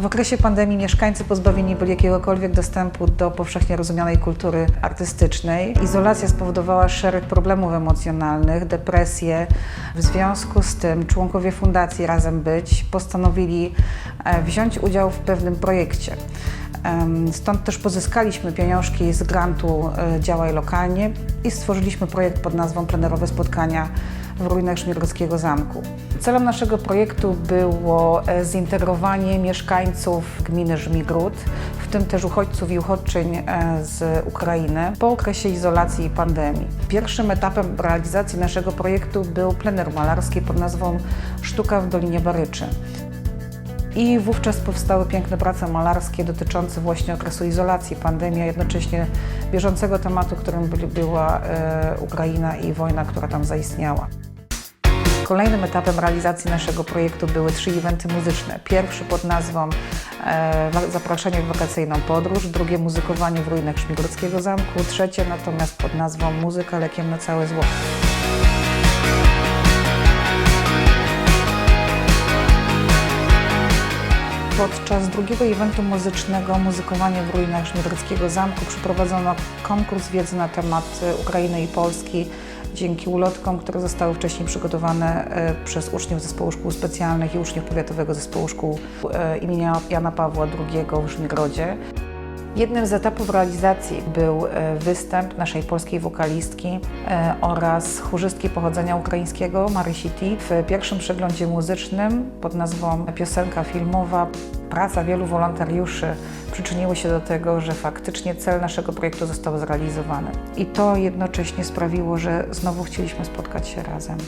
W okresie pandemii mieszkańcy pozbawieni byli jakiegokolwiek dostępu do powszechnie rozumianej kultury artystycznej. Izolacja spowodowała szereg problemów emocjonalnych, depresję. W związku z tym członkowie Fundacji Razem Być postanowili e, wziąć udział w pewnym projekcie. Stąd też pozyskaliśmy pieniążki z grantu e, Działaj Lokalnie i stworzyliśmy projekt pod nazwą Plenerowe Spotkania w ruinach Szmirgowskiego Zamku. Celem naszego projektu było e, zintegrowanie mieszkańców gminy Żmigród, w tym też uchodźców i uchodźczyń e, z Ukrainy po okresie izolacji i pandemii. Pierwszym etapem realizacji naszego projektu był plener malarski pod nazwą Sztuka w Dolinie Baryczy. I wówczas powstały piękne prace malarskie dotyczące właśnie okresu izolacji, pandemii, a jednocześnie bieżącego tematu, którym była e, Ukraina i wojna, która tam zaistniała. Kolejnym etapem realizacji naszego projektu były trzy eventy muzyczne. Pierwszy pod nazwą e, Zapraszanie w wakacyjną podróż, drugie muzykowanie w ruinach Szmigródzkiego Zamku, trzecie natomiast pod nazwą Muzyka lekiem na całe zło. Podczas drugiego eventu muzycznego Muzykowanie w ruinach Szmidryckiego Zamku przeprowadzono konkurs wiedzy na temat e, Ukrainy i Polski dzięki ulotkom, które zostały wcześniej przygotowane e, przez uczniów Zespołu Szkół Specjalnych i uczniów Powiatowego Zespołu Szkół e, imienia Jana Pawła II w Żmigrodzie. Jednym z etapów realizacji był e, występ naszej polskiej wokalistki oraz chórzystki pochodzenia ukraińskiego Marysi T. W pierwszym przeglądzie muzycznym pod nazwą Piosenka filmowa praca wielu wolontariuszy przyczyniły się do tego, że faktycznie cel naszego projektu został zrealizowany. I to jednocześnie sprawiło, że znowu chcieliśmy spotkać się razem.